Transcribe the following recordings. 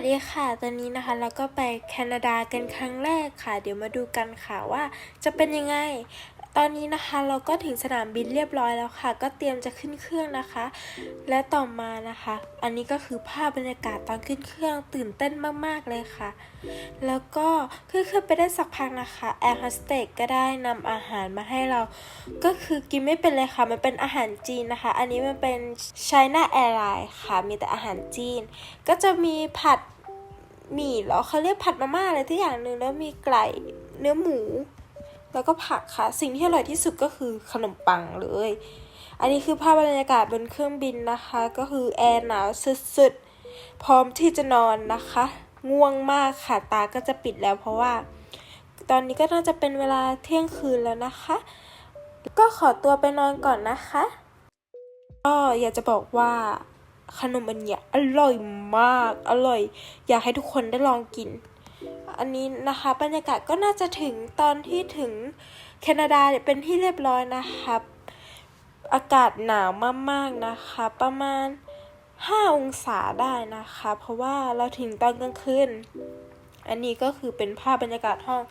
วัสดีค่ะ ตอนนี้นะคะเราก็ไปแคนาดากันครั้งแรกค่ะ เดี๋ยวมาดูกันค่ะว่าจะเป็นยังไง ตอนนี้นะคะเราก็ถึงสนามบินเรียบร้อยแล้วค่ะ ก็เตรียมจะขึ้นเครื่องนะคะ และต่อมานะคะ อันนี้ก็คือภาพบรรยากาศตอนขึ้นเครื่องตื่นเต้นมากๆเลยค่ะ แล้วก็ขึ้นเครื่องไปได้สักพักนะคะแอร์โฮสเตสก็ได้นำอาหารมาให้เรา ก็คือกินไม่เป็นเลยค่ะ มันเป็นอาหารจีนนะคะ อันนี้มันเป็น China Airlines ค่ะ มีแต่อาหารจีน ก็จะมีผัดหมี่หรอเขาเรียกผัดมาม่าอะไรที่อย่างหนึ่งแล้วมีไก่เนื้อหมู แล้วก็ผักค่ะ สิ่งที่อร่อยที่สุดก็คือขนมปังเลย อันนี้คือภาพบรรยากาศบนเครื่องบินนะคะ ก็คือแอร์หนาวสุดๆ พร้อมที่จะนอนนะคะ ง่วงมากค่ะ ตาก็จะปิดแล้วเพราะว่า ตอนนี้ก็น่าจะเป็นเวลาเที่ยงคืนแล้วนะคะ ก็ขอตัวไปนอนก่อนนะคะ ก็อยากจะบอกว่าขนมอันเนี้ยอร่อยมาก อร่อย อยากให้ทุกคนได้ลองกิน อันนี้นะคะ บรรยากาศก็น่าจะถึงตอนที่ถึงแคนาดาเป็นที่เรียบร้อยนะคะอากาศหนาวมากๆนะคะ ประมาณ 5 องศาได้นะคะ เพราะว่าเราถึงตอนกลางคืนอันนี้ก็คือเป็นภาพบรรยากาศห้อง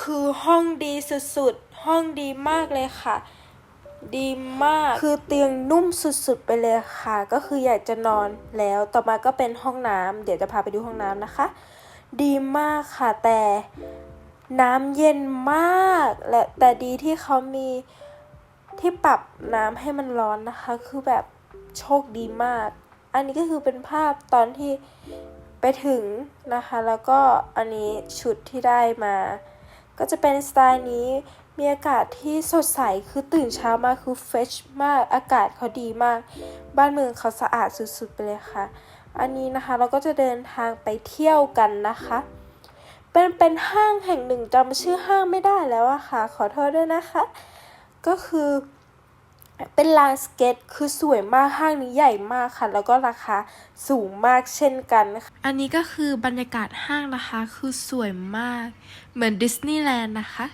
คือห้องดีสุดๆ ห้องดีมากเลยค่ะ ดีมาก คือเตียงนุ่มสุดๆ ไปเลยค่ะ ก็คืออยากจะนอนแล้ว ต่อมาก็เป็นห้องน้ำ เดี๋ยวจะพาไปดูห้องน้ำนะคะ ดีมากค่ะ แต่น้ำเย็นมากและแต่ดีที่เขามีที่ปรับน้ำให้มันร้อนนะคะ คือแบบโชคดีมาก อันนี้ก็คือเป็นภาพตอนที่ไปถึงนะคะ แล้วก็อันนี้ชุดที่ได้มา ก็จะเป็นสไตล์นี้มีอากาศที่สดใส คือตื่นเช้ามาคือเฟชมาก อากาศเขาดีมาก บ้านเมืองเขาสะอาดสุดๆไปเลยค่ะ อันนี้นะคะเราก็จะเดินทางไปเที่ยวกันนะคะ เป็นเป็นห้างแห่งหนึ่งจำชื่อห้างไม่ได้แล้วอะค่ะ ขอโทษด้วยนะคะ ก็คือเป็นลานสเก็ตคือสวยมากห้างนี้ใหญ่มากค่ะ แล้วก็ราคาสูงมากเช่นกันค่ะอันนี้ก็คือบรรยากาศห้างนะคะ คือสวยมาก เหมือนดิสนีย์แลนด์นะคะ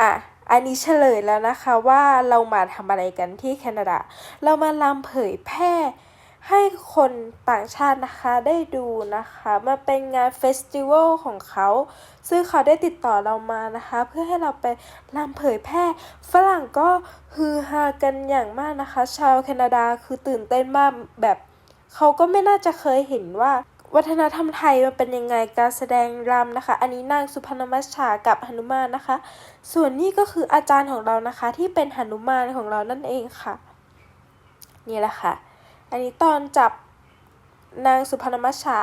อะอันนี้เฉลยแล้วนะคะว่าเรามาทำอะไรกันที่แคนาดา เรามาลำเผยแพร่ ให้คนต่างชาตินะคะได้ดูนะคะมาเป็นงานเฟสติวัลของเขา ซึ่งเขาได้ติดต่อเรามานะคะ เพื่อให้เราไปลำเผยแพร่ ฝรั่งก็ฮือฮากันอย่างมากนะคะ ชาวแคนาดาคือตื่นเต้นมากแบบเขาก็ไม่น่าจะเคยเห็นว่าวัฒนธรรมไทยมันเป็นยังไงการแสดงรำนะคะ อันนี้นางสุพรรณมัชชากับหนุมานนะคะ ส่วนนี้ก็คืออาจารย์ของเรานะคะ ที่เป็นหนุมานของเรานั่นเองค่ะ นี่แหละค่ะ อันนี้ตอนจับนางสุพรรณมัชชา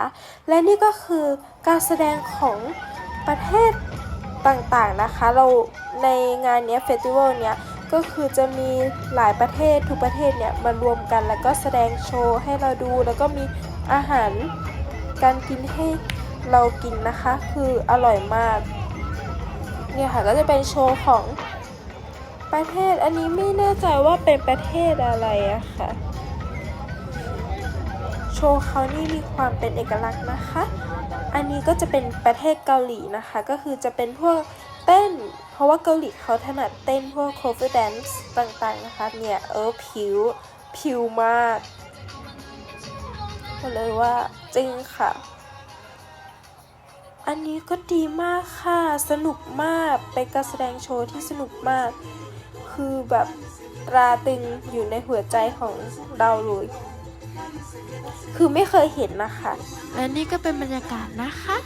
และนี่ก็คือการแสดงของประเทศต่างๆนะคะ เราในงานเนี้ยเฟสติวัลเนี้ยก็คือจะมีหลายประเทศทุกประเทศเนี่ยมารวมกันแล้วก็แสดงโชว์ให้เราดูแล้วก็มีอาหารการกินให้เรากินนะคะ คืออร่อยมากเนี่ยค่ะก็จะเป็นโชว์ของประเทศอันนี้ไม่แน่ใจว่าเป็นประเทศอะไรอะค่ะ โชว์เขานี่มีความเป็นเอกลักษณ์นะคะ อันนี้ก็จะเป็นประเทศเกาหลีนะคะ ก็คือจะเป็นพวกเต้น เพราะว่าเกาหลีเขาถนัดเต้นพวก cover dance ต่างๆนะคะ เนี่ยเออผิว ผิวมากบอกเลยว่าจริงค่ะ อันนี้ก็ดีมากค่ะ สนุกมาก เป็นการแสดงโชว์ที่สนุกมาก คือแบบตราตึงอยู่ในหัวใจของเราเลย คือไม่เคยเห็นนะคะ และนี่ก็เป็นบรรยากาศนะคะ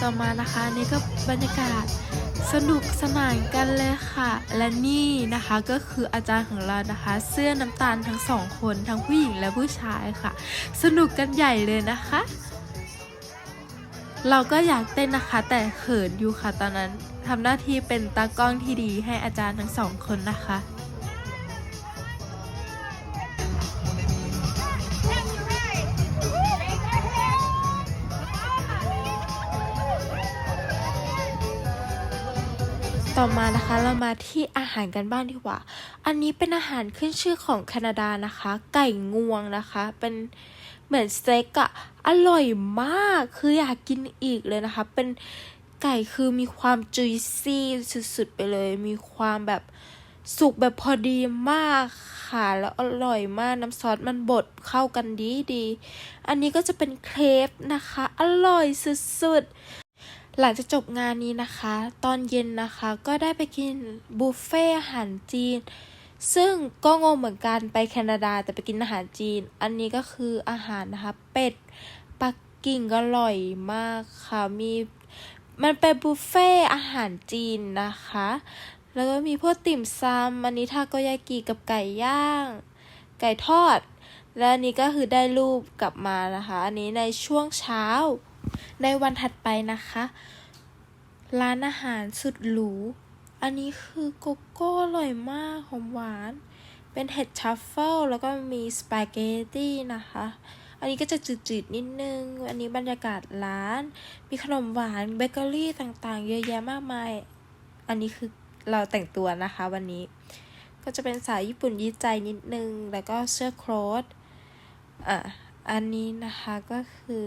ต่อมานะคะนี่ก็บรรยากาศสนุกสนานกันเลยค่ะ และนี่นะคะก็คืออาจารย์ของเรานะคะ เสื้อน้ำตาลทั้งสองคนทั้งผู้หญิงและผู้ชายค่ะ สนุกกันใหญ่เลยนะคะ เราก็อยากเต้นนะคะ แต่เขินอยู่ค่ะตอนนั้นทำหน้าที่เป็นตากล้องที่ดีให้อาจารย์ทั้งสองคนนะคะต่อมานะคะเรามาที่อาหารกันบ้างดีกว่า อันนี้เป็นอาหารขึ้นชื่อของแคนาดานะคะ ไก่งวงนะคะ เป็น เหมือนสเต็กอะอร่อยมากคืออยากกินอีกเลยนะคะ เป็นไก่คือมีความจุยซี่สุดๆไปเลย มีความแบบสุกแบบพอดีมากค่ะแล้วอร่อยมากน้ำซอสมันบดเข้ากันดีดีๆอันนี้ก็จะเป็นเครปนะคะ อร่อยสุดๆ หลังจากจบงานนี้นะคะ ตอนเย็นนะคะก็ได้ไปกินบุฟเฟ่อาหารจีน ซึ่งก็งงเหมือนกันไปแคนาดาแต่ไปกินอาหารจีน อันนี้ก็คืออาหารนะคะ เป็ดปักกิ่งก็อร่อยมากค่ะ มีมันเป็นบุฟเฟ่อาหารจีนนะคะ แล้วก็มีพวกติ่มซำอันนี้ทาโกยากิกับไก่ย่าง ไก่ทอด และอันนี้ก็คือได้รูปกลับมานะคะ อันนี้ในช่วงเช้า ในวันถัดไปนะคะ ร้านอาหารสุดหรู อันนี้คือโกโก้อร่อยมากหอมหวาน เป็นเห็ดทรัฟเฟิลแล้วก็มีสปาเกตตี้นะคะ อันนี้ก็จะจืดๆนิดนึง อันนี้บรรยากาศร้าน มีขนมหวานเบเกอรี่ต่างๆ เยอะแยะมากมาย อันนี้คือเราแต่งตัวนะคะวันนี้ ก็จะเป็นสายญี่ปุ่นยี้ใจนิดนึง แล้วก็เสื้อโค้ทอะ อันนี้นะคะก็คือ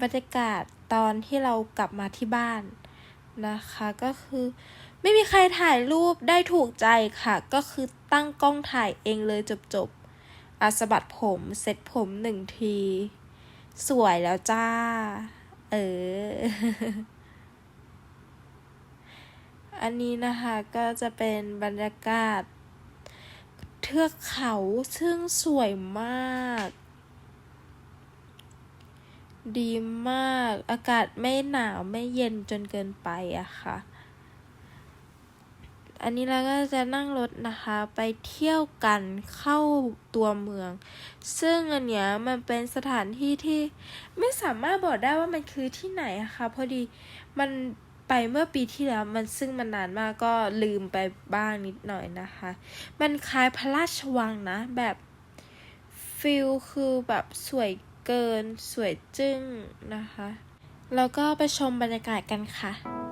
บรรยากาศตอนที่เรากลับมาที่บ้านนะคะก็คือ ไม่มีใครถ่ายรูปได้ถูกใจค่ะ ก็คือตั้งกล้องถ่ายเองเลยจบๆอาสบัดผมเซ็ตผมหนึ่งที สวยแล้วจ้า เออ อันนี้นะคะก็จะเป็นบรรยากาศ เทือกเขาซึ่งสวยมาก ดีมาก อากาศไม่หนาวไม่เย็นจนเกินไปอะค่ะ อันนี้เราก็จะนั่งรถนะคะ ไปเที่ยวกันเข้าตัวเมือง ซึ่งอันเนี้ยมันเป็นสถานที่ที่ไม่สามารถบอกได้ว่ามันคือที่ไหนอะค่ะพอดีมันไปเมื่อปีที่แล้วมันซึ่งมันนานมากก็ลืมไปบ้างนิดหน่อยนะคะ มันคล้ายพระราชวังนะแบบฟิลคือแบบสวยเกินสวยจึ้งนะคะ แล้วก็ไปชมบรรยากาศกันค่ะ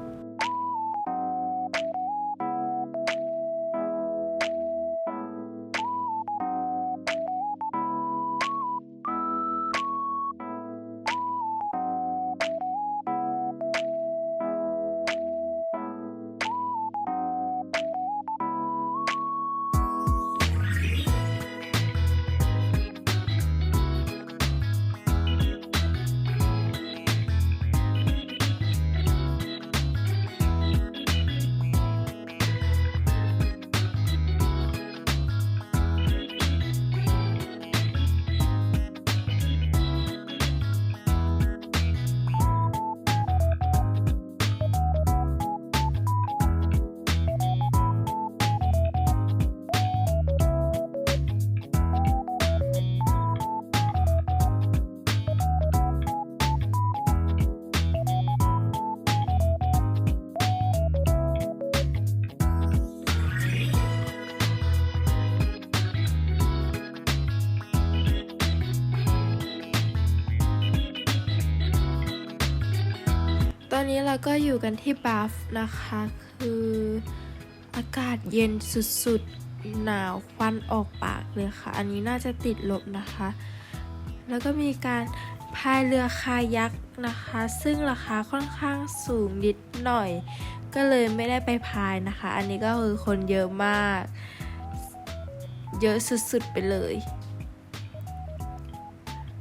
นนี้เราก็อยู่กันที่บัฟนะคะ คืออากาศเย็นสุดๆ หนาวควันออกปากเลยค่ะ อันนี้น่าจะติดลบนะคะ แล้วก็มีการพายเรือคายักนะคะ ซึ่งราคาค่อนข้างสูงนิดหน่อย ก็เลยไม่ได้ไปพายนะคะ อันนี้ก็คือคนเยอะมาก เยอะสุดๆ ไปเลย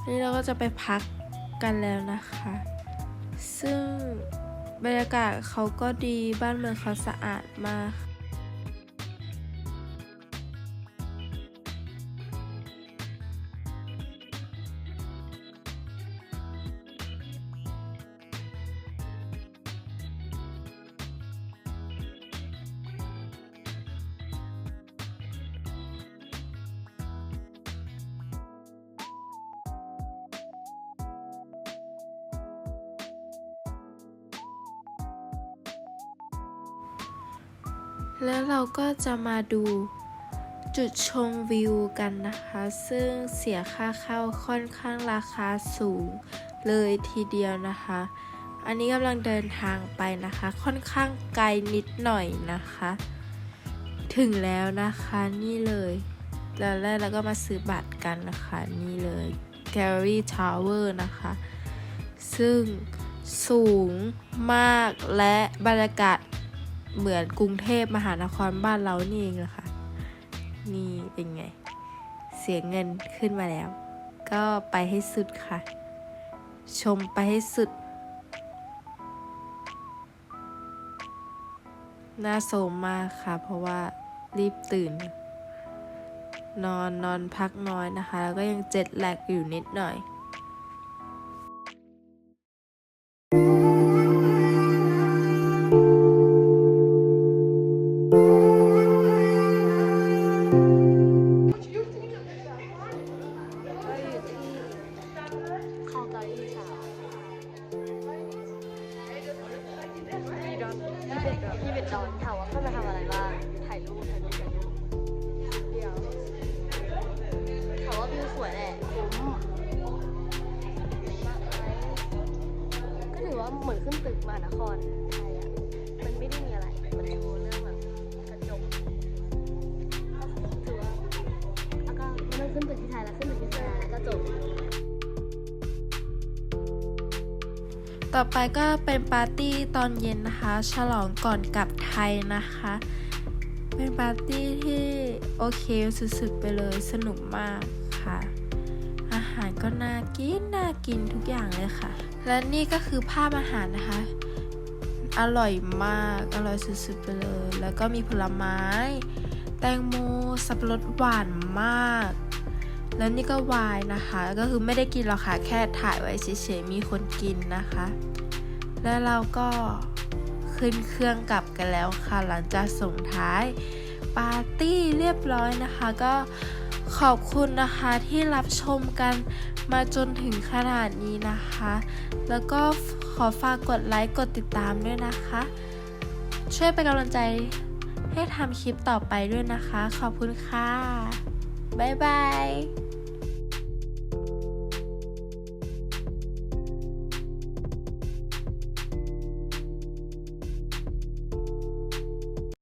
นี่เราก็จะไปพักกันแล้วนะคะ ซึ่งบรรยากาศเขาก็ดีบ้านเมืองเขาสะอาดมาก แล้วเราก็จะมาดูจุดชมวิวกันนะคะ ซึ่งเสียค่าเข้าค่อนข้างราคาสูงเลยทีเดียวนะคะ อันนี้กำลังเดินทางไปนะคะ ค่อนข้างไกลนิดหน่อยนะคะ ถึงแล้วนะคะนี่เลยแล้วแรกเราก็มาซื้อบัตรกันนะคะนี่เลย Gallery Tower นะคะ ซึ่งสูงมากและบรรยากาศ เหมือนกรุงเทพมหานครบ้านเรานี่เองแหละค่ะนี่เป็นไง เสียเงินขึ้นมาแล้ว ก็ไปให้สุดค่ะ ชมไปให้สุด น่าโสมมากค่ะ เพราะว่ารีบตื่น นอนนอนพักน้อยนะคะ แล้วก็ยังเจ็ดแลกอยู่นิดหน่อย พี่เป็ดดอนดอนถามว่าเข้ามาทำอะไรบ้าง ถ่ายรูปถ่ายรูปถ่ายรูปเดี๋ยวถามว่าวิวสวยแหละคุ้มากไหมก็ถือว่าเหมือนขึ้นตึกมหานคร ต่อไปก็เป็นปาร์ตี้ตอนเย็นนะคะ ฉลองก่อนกลับไทยนะคะ เป็นปาร์ตี้ที่โอเคสุดๆไปเลยสนุกมากค่ะ อาหารก็น่ากินน่ากินทุกอย่างเลยค่ะ และนี่ก็คือภาพอาหารนะคะ อร่อยมากอร่อยสุดๆไปเลย แล้วก็มีผลไม้ แตงโมสับปะรดหวานมาก แล้วนี่ก็วายนะคะ ก็คือไม่ได้กินหรอกค่ะ แค่ถ่ายไว้เฉยๆ มีคนกินนะคะ แล้วเราก็ขึ้นเครื่องกลับกันแล้วค่ะ หลังจากส่งท้ายปาร์ตี้เรียบร้อยนะคะ ก็ขอบคุณนะคะที่รับชมกันมาจนถึงขนาดนี้นะคะ แล้วก็ขอฝากกดไลค์ กดติดตามด้วยนะคะ ช่วยเป็นกำลังใจให้ทำคลิปต่อไปด้วยนะคะ ขอบคุณค่ะ บ๊ายบาย